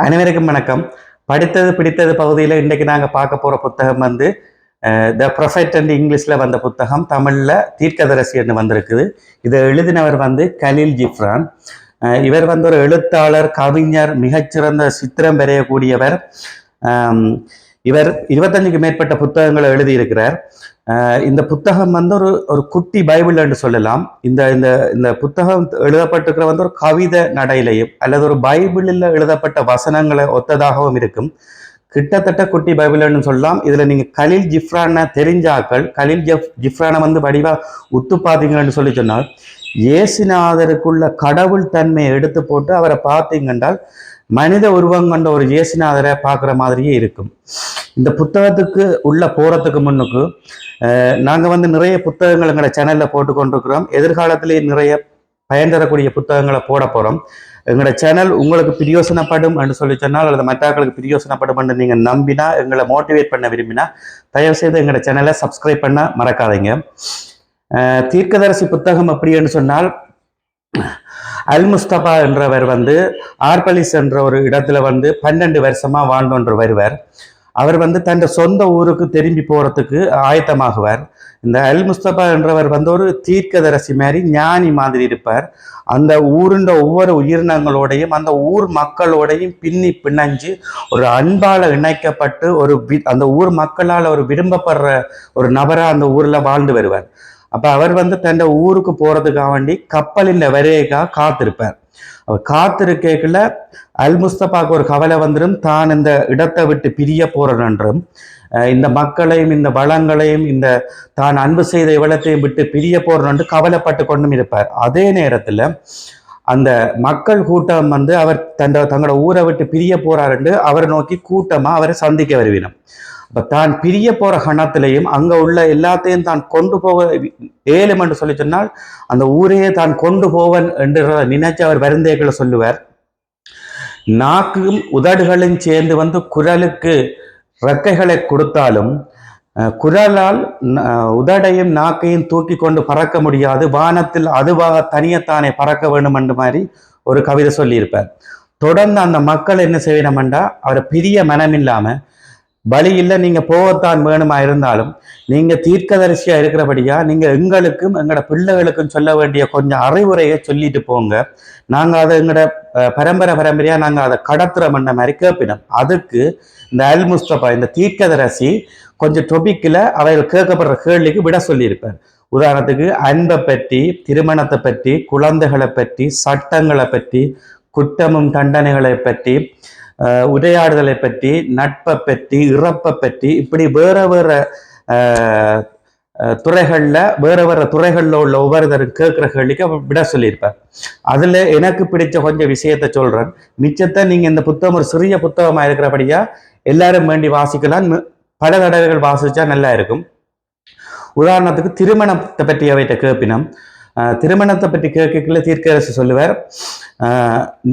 அனைவருக்கும் வணக்கம். படித்தது பிடித்தது பகுதியில் இன்றைக்கு நாங்கள் பார்க்க போகிற புத்தகம் வந்து த ப்ரொஃபைட் அண்ட் இங்கிலீஷில் வந்த புத்தகம். தமிழில் தீர்க்கதரசின்னு வந்திருக்குது. இதை எழுதினவர் வந்து கலீல் ஜிஃப்ரான் இவர் வந்து ஒரு எழுத்தாளர் கவிஞர் மிகச்சிறந்த சித்திரம் வரையக்கூடியவர் இவர் இருபத்தஞ்சுக்கு மேற்பட்ட புத்தகங்களை எழுதியிருக்கிறார். இந்த புத்தகம் வந்து ஒரு ஒரு குட்டி பைபிள் என்று சொல்லலாம். இந்த இந்த இந்த புத்தகம் எழுதப்பட்டிருக்கிற வந்து ஒரு கவிதை நடையிலையும் அல்லது ஒரு பைபிளில் எழுதப்பட்ட வசனங்களை ஒத்ததாகவும் இருக்கும். கிட்டத்தட்ட குட்டி பைபிள்னு சொல்லலாம். இதுல நீங்க கலில் ஜிஃப்ரானை தெரிஞ்சாக்கள் கலில் ஜிஃப் ஜிஃப்ரானை வந்து வடிவாக உத்து பார்த்தீங்கன்னு சொல்லி சொன்னால் இயேசுநாதருக்குள்ள கடவுள் தன்மையை எடுத்து போட்டு அவரை பார்த்தீங்கன்றால் மனித உருவம் கொண்ட ஒரு இயேசுநாதரை பார்க்குற மாதிரியே இருக்கும். இந்த புத்தகத்துக்கு உள்ள போகிறதுக்கு முன்னுக்கு நாங்கள் வந்து நிறைய புத்தகங்கள் எங்களை சேனலில் போட்டு கொண்டிருக்கிறோம். எதிர்காலத்திலேயே நிறைய பயன் தரக்கூடிய புத்தகங்களை போட போகிறோம் எங்களோட சேனல் உங்களுக்கு பிரியோசனப்படும் என்று சொல்லி சொன்னால் அல்லது மற்றவர்களுக்கு பிரியோசனப்படும் என்று நீங்கள் நம்பினா எங்களை மோட்டிவேட் பண்ண விரும்பினா தயவு செய்து எங்களோட சேனலை சப்ஸ்கிரைப் பண்ண மறக்காதீங்க. தீர்க்கதரிசி புத்தகம் அப்படின்னு சொன்னால் அல் முஸ்தபா என்றவர் வந்து ஆர்பலிஸ் என்ற ஒரு இடத்துல வந்து பன்னெண்டு வருஷமா வாழ்ந்தொன்று வருவார் அவர் வந்து தன் சொந்த ஊருக்கு திரும்பி போறதுக்கு ஆயத்தமாகுவார். இந்த அல் முஸ்தபா என்றவர் வந்து ஒரு தீர்க்கதரசி மாதிரி ஞானி மாதிரி இருப்பார். அந்த ஊருண்ட ஒவ்வொரு உயிரினங்களோடையும் அந்த ஊர் மக்களோடையும் பின்னி பிணைஞ்சு ஒரு அன்பால இணைக்கப்பட்டு ஒரு அந்த ஊர் மக்களால் ஒரு விரும்பப்படுற ஒரு நபராக அந்த ஊரில் வாழ்ந்து வருவார். அப்ப அவர் வந்து தன் ஊருக்கு போறதுக்காக வேண்டி கப்பலின் வரையக்காக காத்திருப்பார். அவர் காத்திருக்கல அல் முஸ்தபாக்கு ஒரு கவலை வந்துடும் தான் இந்த இடத்தை விட்டு பிரிய போறன் என்றும் இந்த மக்களையும் இந்த வளங்களையும் இந்த தான் அன்பு செய்த இவளத்தையும் விட்டு பிரிய போறன் என்று கவலைப்பட்டு கொண்டும் இருப்பார். அதே நேரத்துல அந்த மக்கள் கூட்டம் வந்து அவர் தன் தங்களோட ஊரை விட்டு பிரிய போறாருன்னு அவரை நோக்கி கூட்டமா அவரை சந்திக்க வருவினம். இப்போ தான் பிரிய போகிற கணத்திலையும் அங்கே உள்ள எல்லாத்தையும் தான் கொண்டு போக ஏலும் என்று சொல்லி சொன்னால் அந்த ஊரையே தான் கொண்டு போவன் என்று நினைச்சு அவர் வருந்தேக்களை சொல்லுவார். நாக்கும் உதடுகளும் சேர்ந்து வந்து குரலுக்கு ரெக்கைகளை கொடுத்தாலும் குரலால் உதடையும் நாக்கையும் தூக்கி கொண்டு பறக்க முடியாது. வானத்தில் அதுவாக தனியத்தானே பறக்க வேண்டும் என்று மாதிரி ஒரு கவிதை சொல்லியிருப்பார். தொடர்ந்து அந்த மக்கள் என்ன செய்யணும்டா அவரை பிரிய மனமில்லாமல் இல்லை நீங்கள் போகத்தான் வேணுமா இருந்தாலும் நீங்கள் தீர்க்கதரிசியாக இருக்கிறபடியா நீங்கள் எங்களுக்கும் எங்களோட பிள்ளைகளுக்கும் சொல்ல வேண்டிய கொஞ்சம் அறிவுரையை சொல்லிட்டு போங்க. நாங்கள் அதை எங்களோட பரம்பரை பரம்பரையாக நாங்கள் அதை கடத்துறோம் என்ற மாதிரி கேட்பினோம் அதுக்கு இந்த அல் முஸ்தபா இந்த தீர்க்கதரசி கொஞ்சம் டொபிக்கில் அவைகள் கேட்கப்படுற கேள்விக்கு விட சொல்லியிருப்பார். உதாரணத்துக்கு அன்பை பற்றி திருமணத்தை பற்றி குழந்தைகளை பற்றி சட்டங்களை பற்றி குற்றமும் தண்டனைகளை பற்றி உரையாடுதலை பற்றி நட்பை பற்றி இறப்பை பற்றி இப்படி வேற வேற துறைகளில் துறைகள்ல வேற வேற துறைகளில் உள்ள ஒவ்வொருத்தரும் கேட்குற கேள்விக்கு அவர் விட சொல்லியிருப்பார். அதுல எனக்கு பிடிச்ச கொஞ்சம் விஷயத்த சொல்றேன். மிச்சத்தை நீங்க இந்த புத்தகம் ஒரு சிறிய புத்தகமா இருக்கிறபடியா எல்லாரும் வேண்டி வாசிக்கலாம். பல தடவைகள் வாசிச்சா நல்லா இருக்கும். உதாரணத்துக்கு திருமணத்தை பற்றி அவைகிட்ட கேட்பினம் திருமணத்தை பற்றி கேட்கல தீர்க்கரசு சொல்லுவார்.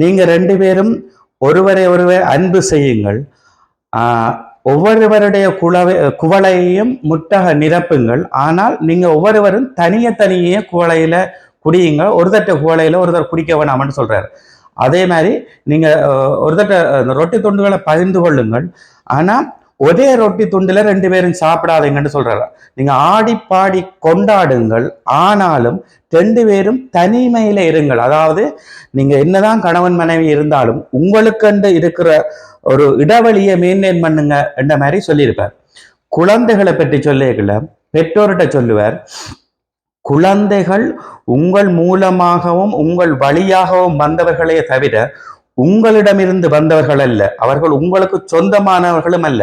நீங்கள் நீங்க ரெண்டு பேரும் ஒருவரை ஒருவர் அன்பு செய்யுங்கள். ஒவ்வொருவருடைய குளவை குவளையையும் முட்டக நிரப்புங்கள். ஆனால் நீங்கள் ஒவ்வொருவரும் தனிய தனியே குவளையில் குடியுங்க ஒரு தட்ட ஒருத்தர் குடிக்க வேணாமன்னு சொல்கிறார் அதே மாதிரி நீங்கள் அஹ், ரொட்டி துண்டுகளை பகிர்ந்து கொள்ளுங்கள். ஆனால் ஒரே ரொட்டி துண்டுல ரெண்டு பேரும் சாப்பிடாதீங்கன்னு சொல்றாரு நீங்க ஆடி பாடி கொண்டாடுங்கள். ஆனாலும் ரெண்டு பேரும் தனிமையில இருங்கள். அதாவது நீங்க என்னதான் கணவன் மனைவி இருந்தாலும் உங்களுக்கென்று இருக்கிற ஒரு இடைவெளியை மெயின்டைன் பண்ணுங்க என்ற மாதிரி சொல்லியிருப்பார். குழந்தைகளை பற்றி சொல்லிக்கல பெற்றோர்கிட்ட சொல்லுவார் குழந்தைகள் உங்கள் மூலமாகவும் உங்கள் வழியாகவும் வந்தவர்களே தவிர உங்களிடமிருந்து வந்தவர்கள் அல்ல. அவர்கள் உங்களுக்கு சொந்தமானவர்களும் அல்ல.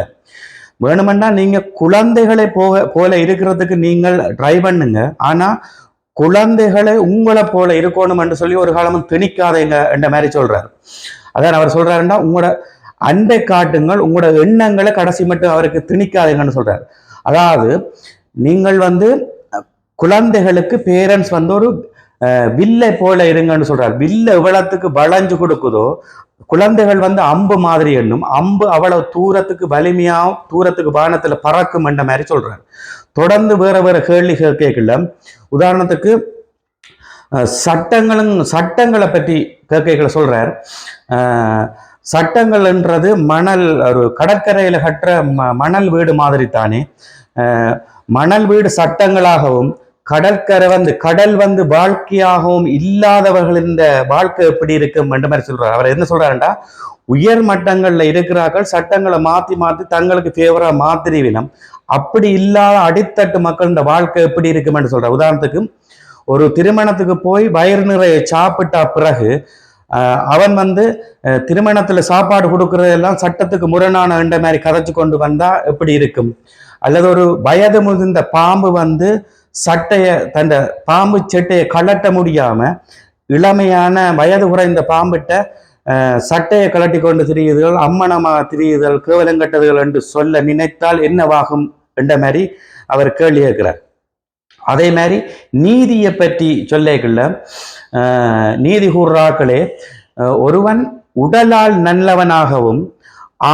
வேணுமென்னா நீங்க குழந்தைகளை போக போல இருக்கிறதுக்கு நீங்கள் ட்ரை பண்ணுங்க. ஆனா குழந்தைகளை உங்களை போல இருக்கணும் என்று சொல்லி ஒரு காலமும் திணிக்காதீங்க என்ற மாதிரி சொல்றாரு. அதான் அவர் சொல்றாருன்னா உங்களோட அன்பை காட்டுங்கள் உங்களோட எண்ணங்களை கடைசி மட்டும் அவருக்கு திணிக்காதீங்கன்னு சொல்றாரு. அதாவது நீங்கள் வந்து குழந்தைகளுக்கு பேரண்ட்ஸ் வந்து ஒரு வில்லை போல இருங்கன்னு சொல்றார். வில்ல எவ்வளவுக்கு வளைஞ்சு கொடுக்குதோ குழந்தைகள் வந்து அம்பு மாதிரி எண்ணும் அம்பு அவ்வளவு தூரத்துக்கு வலிமையாகவும் தூரத்துக்கு வானத்துல பறக்கும் என்ற மாதிரி சொல்றார். தொடர்ந்து வேற வேற கேள்வி கேட்கல. உதாரணத்துக்கு சட்டங்களும் சட்டங்களை பற்றி கேட்கைகளை சொல்றார். சட்டங்கள்ன்றது மணல் ஒரு கடற்கரையில் கட்டுற ம மணல் வீடு மாதிரி தானே. மணல் வீடு சட்டங்களாகவும் கடற்கரை வந்து கடல் வந்து வாழ்க்கையாகவும் இல்லாதவர்கள் இந்த வாழ்க்கை எப்படி இருக்கும் என்ற மாதிரி சொல்றாரு. அவர் என்ன சொல்றாருன்னா உயர் மட்டங்கள்ல இருக்கிறார்கள் சட்டங்களை மாத்தி மாத்தி தங்களுக்கு ஃபேவரா மாத்திரிவினம் அப்படி இல்லாத அடித்தட்டு மக்களின் வாழ்க்கை எப்படி இருக்கும் என்று சொல்ற உதாரணத்துக்கு ஒரு திருமணத்துக்கு போய் வயிறு நிறைய சாப்பிட்ட பிறகு அவன் வந்து திருமணத்துல சாப்பாடு கொடுக்கறதெல்லாம் சட்டத்துக்கு முரணான என்ற மாதிரி கதைச்சு கொண்டு வந்தா எப்படி இருக்கும்? அல்லது ஒரு வயது முதிர்ந்த பாம்பு வந்து சட்டையை தந்த பாம்பு சட்டையை கழட்ட முடியாம இளமையான வயது குறைந்த பாம்பிட்ட சட்டையை கலட்டி கொண்டு திரியுதல் அம்மனமா திரியுதல் கேவலங்கட்டதுகள் என்று சொல்ல நினைத்தால் என்னவாகும் என்ற மாதிரி அவர் கேள்வி கேட்கிறார். அதே மாதிரி நீதியை பற்றி சொல்லிக்கல நீதி கூறாக்களே அஹ், ஒருவன் உடலால் நல்லவனாகவும்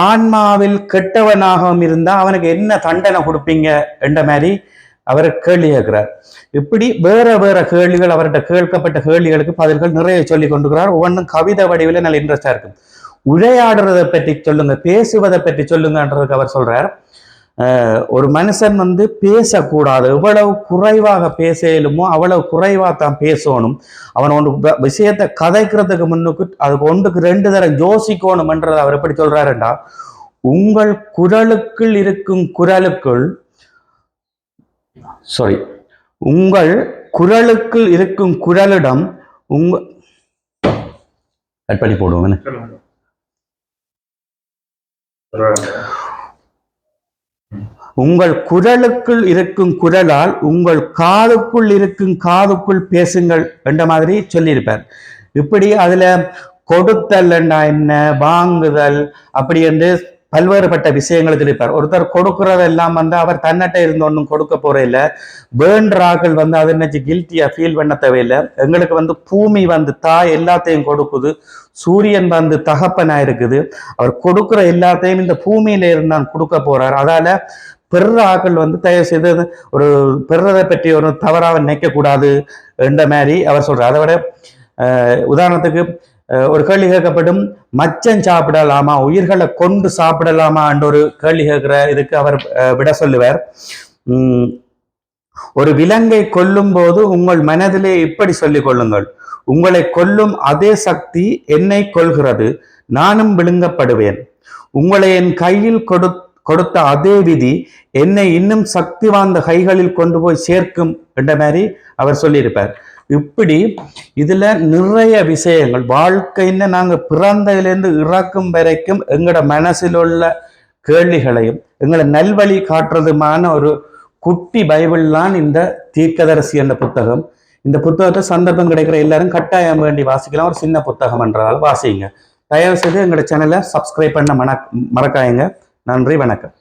ஆன்மாவில் கெட்டவனாகவும் இருந்தால் அவனுக்கு என்ன தண்டனை கொடுப்பீங்க என்ற மாதிரி அவர் கேள்வி கேட்கிறார். இப்படி வேற வேற கேள்விகள் அவர்கிட்ட கேட்கப்பட்ட கேள்விகளுக்கு பதில்கள் நிறைய சொல்லி கொண்டுகிறார் ஒவ்வொன்றும் கவிதை வடிவில் நல்ல இன்ட்ரெஸ்டா இருக்கும். உரையாடுறதை பற்றி சொல்லுங்க பேசுவதை பற்றி சொல்லுங்கன்றதுக்கு அவர் சொல்றார். ஒரு மனுஷன் வந்து பேசக்கூடாது. எவ்வளவு குறைவாக பேச இயலுமோ அவ்வளவு குறைவாக தான் பேசணும். அவன் ஒன்று விஷயத்தை கதைக்கிறதுக்கு முன்னுக்கு அதுக்கு ஒன்றுக்கு ரெண்டு தரம் யோசிக்கணும்ன்றதை அவர் எப்படி சொல்றாருண்டா? உங்கள் குரலுக்குள் இருக்கும் குரலுக்குள் சாரி உங்கள் குரலுக்கு இருக்கும் குரலிடம் உங்க கட் பண்ணி போடுவோம் உங்கள் குரலுக்குள் இருக்கும் குரலால் உங்கள் காதுக்குள் இருக்கும் காதுக்குள் பேசுங்கள் என்ற மாதிரி சொல்லியிருப்பார். இப்படி அதுல கொடுத்தல் என்ன வாங்குதல் அப்படி என்று பல்வேறுபட்ட விஷயங்கள் இருப்பார் ஒருத்தர் கொடுக்கறதெல்லாம் வந்து அவர் தன்னட்ட இருந்து ஒன்றும் கொடுக்க போறதில்ல வேண்டராக்கள் வந்து அதை நினைச்சு கில்ட்டியா ஃபீல் பண்ண தேவையில்லை. எங்களுக்கு வந்து பூமி வந்து தாய் எல்லாத்தையும் கொடுக்குது. சூரியன் வந்து தகப்பனா இருக்குது. அவர் கொடுக்குற எல்லாத்தையும் இந்த பூமியில இருந்தான் கொடுக்க போறார். அதால பெற ஆக்கள் வந்து தயவு செய்து ஒரு பெறதை பற்றி ஒரு தவறாக நினைக்க கூடாது என்ற மாதிரி அவர் சொல்றார். அதை விட உதாரணத்துக்கு ஒரு கேள்வி கேட்கப்படும். மச்சம் சாப்பிடலாமா? உயிர்களை கொண்டு சாப்பிடலாமா? என்ற ஒரு கேள்வி கேட்கிற இதுக்கு அவர் அஹ், விட சொல்லுவார். உம், ஒரு விலங்கை கொல்லும் போது உங்கள் மனதிலே இப்படி சொல்லிக் கொள்ளுங்கள். உங்களை கொல்லும் அதே சக்தி என்னை கொள்கிறது நானும் விழுங்கப்படுவேன். உங்களை என் கையில் கொடு கொடுத்த அதே விதி என்னை இன்னும் சக்தி வாய்ந்த கைகளில் கொண்டு போய் சேர்க்கும். என்ற மாதிரி அவர் சொல்லியிருப்பார். இப்படி இதுல நிறைய விஷயங்கள். வாழ்க்கைன்னு நாங்கள் பிறந்ததுலேருந்து இறக்கும் வரைக்கும் எங்களோட மனசில் உள்ள கேள்விகளையும் எங்களை நல்வழி காட்டுறதுமான ஒரு குட்டி பைபிள்லாம் இந்த தீர்க்கதரிசி என்ற புத்தகம். இந்த புத்தகத்தை சந்தர்ப்பம் கிடைக்கிற எல்லாரும் கட்டாயம் வேண்டி வாசிக்கலாம். ஒரு சின்ன புத்தகம் என்றதால் வாசிங்க. தயவு செய்து எங்களோட சேனலை சப்ஸ்கிரைப் பண்ண மன மறக்காயங்க. நன்றி வணக்கம்.